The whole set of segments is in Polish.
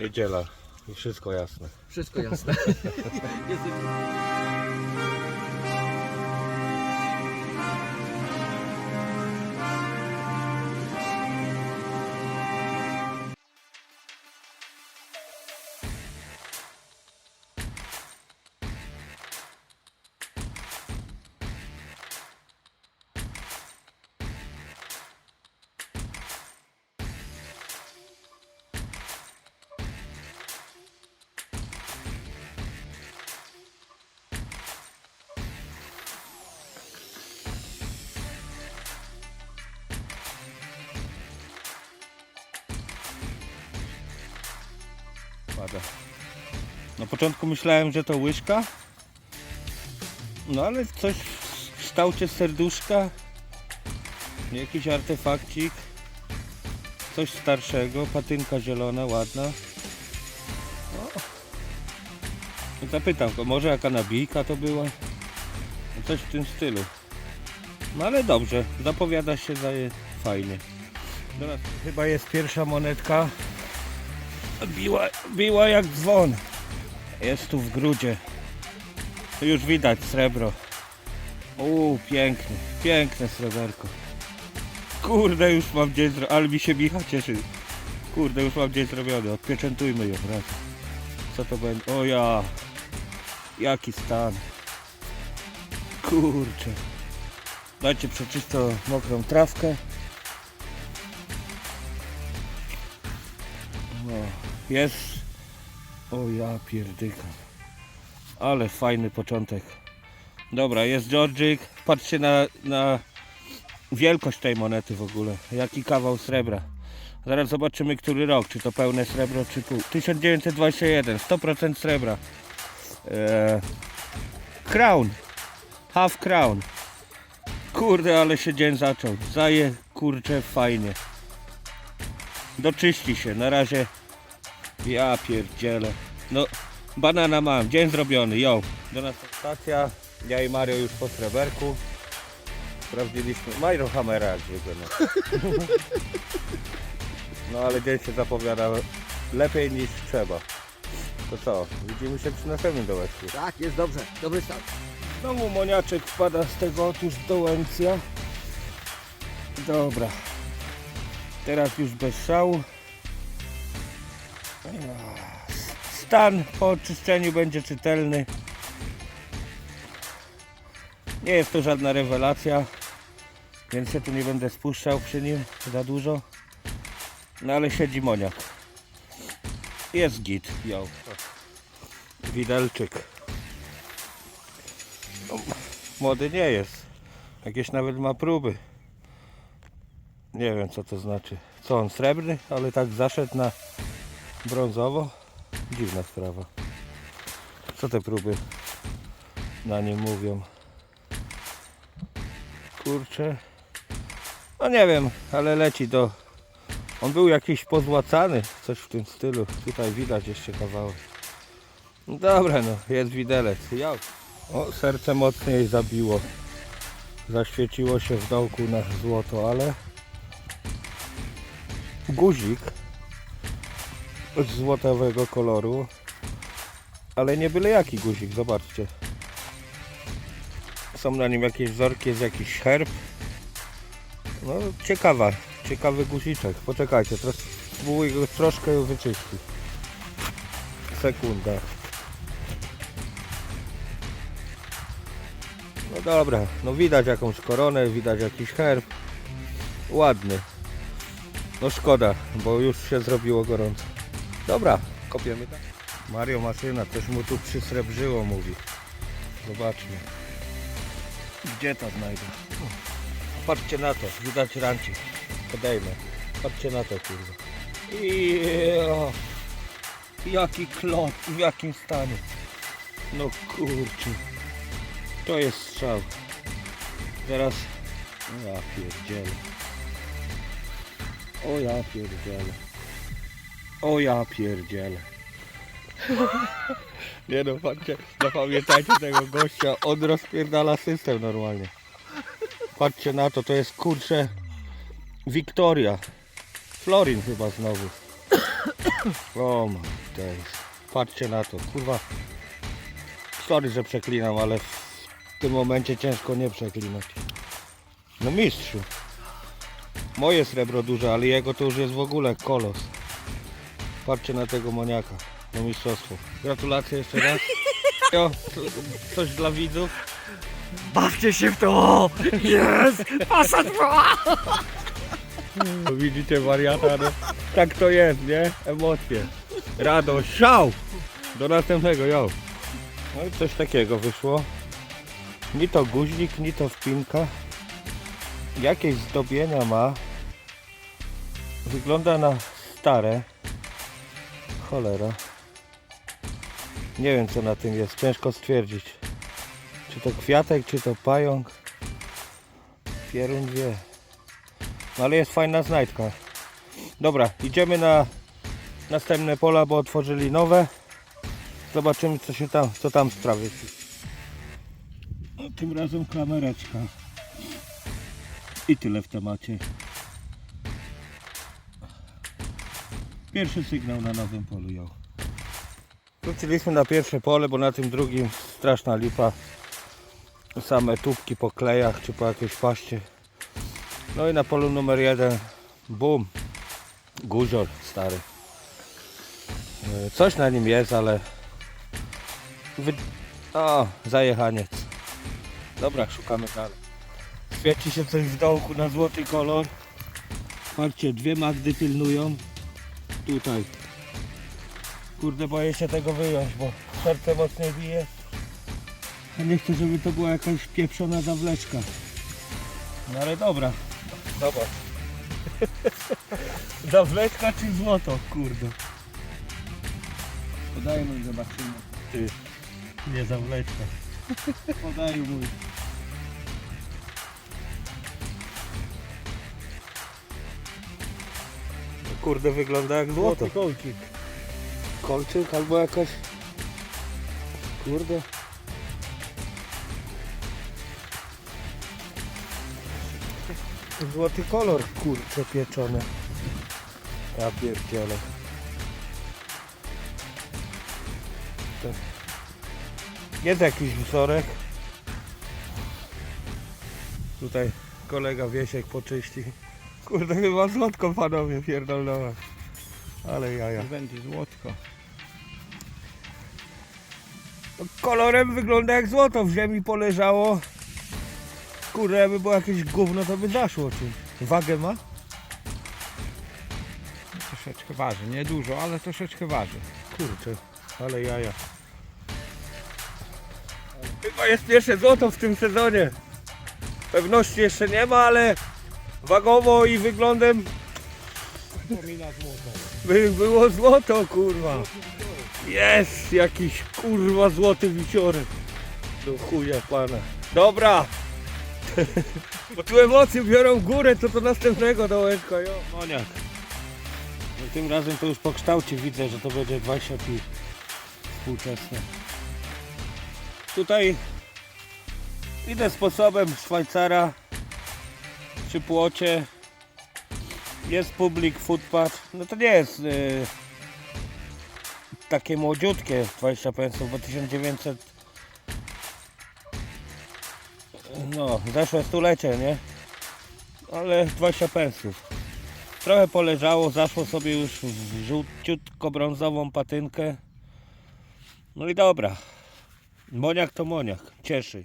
Niedziela i wszystko jasne. Wszystko jasne. Pada. Na początku myślałem, że to łyżka. No ale coś w kształcie serduszka. Jakiś artefakcik. Coś starszego. Patynka zielona, ładna. I zapytam go, może jaka nabijka to była? No Coś w tym stylu. No ale dobrze, zapowiada się daje fajnie. Teraz chyba jest pierwsza monetka. Biła, biła jak dzwon. Jest tu w grudzie. Już widać srebro. Uuu, piękny, piękne sreberko. Kurde, już mam dzień zrobiony, ale mi się Micha cieszy. Kurde, już mam dzień zrobiony, odpieczętujmy ją raz. Co to będzie? O ja, jaki stan. Kurczę. Dajcie przeczysto mokrą trawkę. Jest. O ja pierdykam. Ale fajny początek. Dobra, jest Georgik. Patrzcie na, na wielkość tej monety w ogóle. Jaki kawał srebra. Zaraz zobaczymy, który rok. Czy to pełne srebro, czy pół. 1921. 100% srebra. Eee, crown. Half crown. Kurde, ale się dzień zaczął. Zaje, kurczę, fajnie. Doczyści się. Na razie ja pierdzielę. No, banana mam, dzień zrobiony, jo. Do nas stacja, ja i Mario już po sreberku. Sprawdziliśmy, Mario Hamera jak zwykle. No. no ale dzień się zapowiada lepiej niż trzeba. To co, widzimy się przy następnym dołeczku. Tak, jest dobrze. Dobry start. Znowu moniaczek wpada z tego otóż dołęcja. Dobra. Teraz już bez szału. Stan po oczyszczeniu będzie czytelny. Nie jest to żadna rewelacja, więc się tu nie będę spuszczał przy nim za dużo. No ale siedzi moniak. Jest git, jo. Widelczyk. Młody nie jest. Jakieś nawet ma próby. Nie wiem co to znaczy. Co on srebrny, ale tak zaszedł na brązowo. Dziwna sprawa. Co te próby na nim mówią? Kurczę. No nie wiem, ale leci do. On był jakiś pozłacany, coś w tym stylu. Tutaj widać jeszcze kawałek. Dobra no, jest widelec. Ja. O, serce mocniej zabiło. Zaświeciło się w dołku na złoto, ale guzik złotowego koloru. Ale nie byle jaki guzik, zobaczcie. Są na nim jakieś wzorki, jest jakiś herb. No ciekawa, ciekawy guziczek. Poczekajcie, teraz spróbuję go troszkę wyczyścić. Sekunda. No dobra, no widać jakąś koronę, widać jakiś herb. Ładny. No szkoda, bo już się zrobiło gorąco. Dobra, kopiemy tak. Mario maszyna, coś mu tu przysrebrzyło mówi. Zobaczmy. Gdzie to znajdę? Patrzcie na to, widać rancik. Podejmę. Patrzcie na to kurwa. I Jaki klot, w jakim stanie. No kurczę. To jest strzał. Teraz... O ja pierdzielę. O ja pierdzielę. O ja pierdzielę. Nie no, patrzcie, zapamiętajcie tego gościa, on rozpierdala system normalnie. Patrzcie na to, to jest kurczę Wiktoria. Florin chyba znowu. O my days. Patrzcie na to, kurwa. Sorry, że przeklinam, ale w tym momencie ciężko nie przeklinać. No mistrzu. Moje srebro duże, ale jego to już jest w ogóle kolos. Patrzcie na tego moniaka. No mistrzostwo. Gratulacje jeszcze raz. Jo, co- coś dla widzów. Bawcie się w to! Jest! Pro! No widzicie wariata, no. Tak to jest, nie? Emocje. Radość, szał! Do następnego, jo. No i coś takiego wyszło. Ni to guźnik, ni to wpinka. Jakieś zdobienia ma. Wygląda na stare. Cholera. Nie wiem co na tym jest, ciężko stwierdzić. Czy to kwiatek, czy to pająk. Pierun wie. No ale jest fajna znajdka. Dobra, idziemy na następne pola, bo otworzyli nowe. Zobaczymy co się tam, co tam sprawi. Tym razem klamereczka. I tyle w temacie. Pierwszy sygnał na nowym polu ją. Wróciliśmy na pierwsze pole, bo na tym drugim straszna lipa. Same tubki po klejach czy po jakiejś paście. No i na polu numer jeden, bum, guzior stary. E, Coś na nim jest, ale... Wy... O, zajechaniec. Dobra, szukamy dalej. Świeci się coś w dołku na złoty kolor. Patrzcie, dwie Magdy pilnują. Tutaj. Kurde, boję się tego wyjąć, bo serce mocniej bije. A nie chcę, żeby to była jakaś pieprzona zawleczka. No ale dobra. Zobacz. Zawleczka czy złoto, kurde. Podajmy i zobaczymy. Ty. Nie zawleczka. Podaj mój. Kurde wygląda jak złoto. Złoty kolcik. Kolczyk albo jakaś... Kurde. Złoty kolor, kurczę pieczone. Ja pierdzielę. To- Jest jakiś wzorek. Tutaj kolega Wiesiek poczyści. Kurde, chyba złotko panowie pierdolnąłem. Ale jaja. Będzie złotko. No, Kolorem wygląda jak złoto, w ziemi poleżało. Kurde, jakby było jakieś gówno, to by zaszło czymś. Wagę ma? Troszeczkę waży, nie dużo, ale troszeczkę waży. Kurczę, ale jaja. Chyba jest pierwsze złoto w tym sezonie. Pewności jeszcze nie ma, ale wagowo i wyglądem by było złoto, kurwa. Jest jakiś kurwa złoty wisiorek. Do chuja pana. Dobra. Bo tu emocje biorą górę, to to następnego dołeczka, jo. No, tym razem to już po kształcie widzę, że to będzie 20 pi współczesne. Tutaj idę sposobem Szwajcara przy płocie. Jest public footpath. No to nie jest y, takie młodziutkie 20 pensów, bo 1900 no, zeszłe stulecie, nie? Ale 20 pensów. Trochę poleżało, zaszło sobie już w żółciutko-brązową patynkę. No i dobra. Moniak to moniak. Cieszy.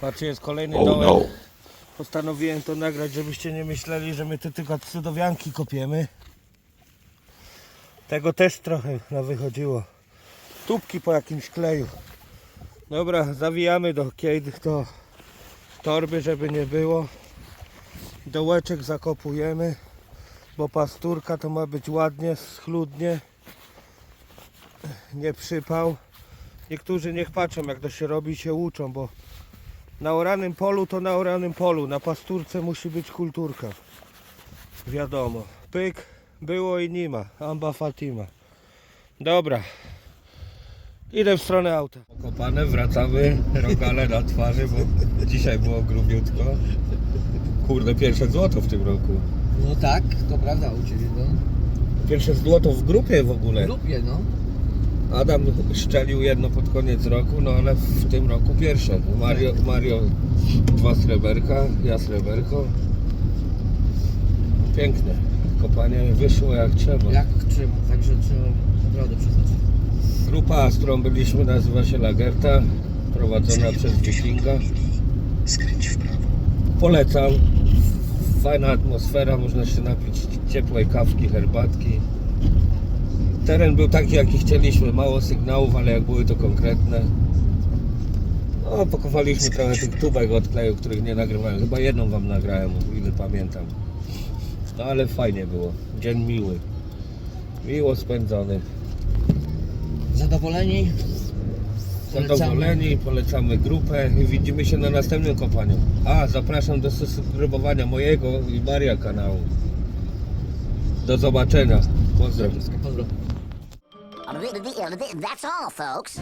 Patrzcie, jest kolejny dołek. Postanowiłem to nagrać, żebyście nie myśleli, że my tu tylko cudowianki kopiemy. Tego też trochę wychodziło. Tubki po jakimś kleju. Dobra, zawijamy do kiedy do torby, żeby nie było. Dołeczek zakopujemy, bo pasturka to ma być ładnie, schludnie. Nie przypał. Niektórzy niech patrzą jak to się robi, się uczą, bo na oranym polu to na oranym polu, na pasturce musi być kulturka. Wiadomo. Pyk, było i nie ma. Amba Fatima. Dobra. Idę w stronę auta. Okopane, wracamy. Rogale na twarzy, bo dzisiaj było grubiutko. Kurde, pierwsze złoto w tym roku. No tak, to prawda u Ciebie, no. Pierwsze złoto w grupie w ogóle. Lubię, no. Adam szczelił jedno pod koniec roku, no ale w tym roku pierwsze. Mario, Mario dwa sreberka, ja sreberko. Piękne. Kopanie wyszło jak trzeba. Jak trzeba, także trzeba naprawdę przyznać. Grupa, z którą byliśmy, nazywa się Lagerta, prowadzona przez Wikinga. Polecam. Fajna atmosfera, można się napić ciepłej kawki, herbatki. Teren był taki, jaki chcieliśmy. Mało sygnałów, ale jak były to konkretne. No, pokowaliśmy trochę tych tubek odkleju, których nie nagrywałem. Chyba jedną wam nagrałem, o ile pamiętam. No ale fajnie było. Dzień miły. Miło spędzony. Zadowoleni? Zadowoleni, polecamy grupę i widzimy się na następnym kopaniu. A, zapraszam do subskrybowania mojego i Maria kanału. Do zobaczenia. Pozdrawiam. Pozdro. That's all, folks.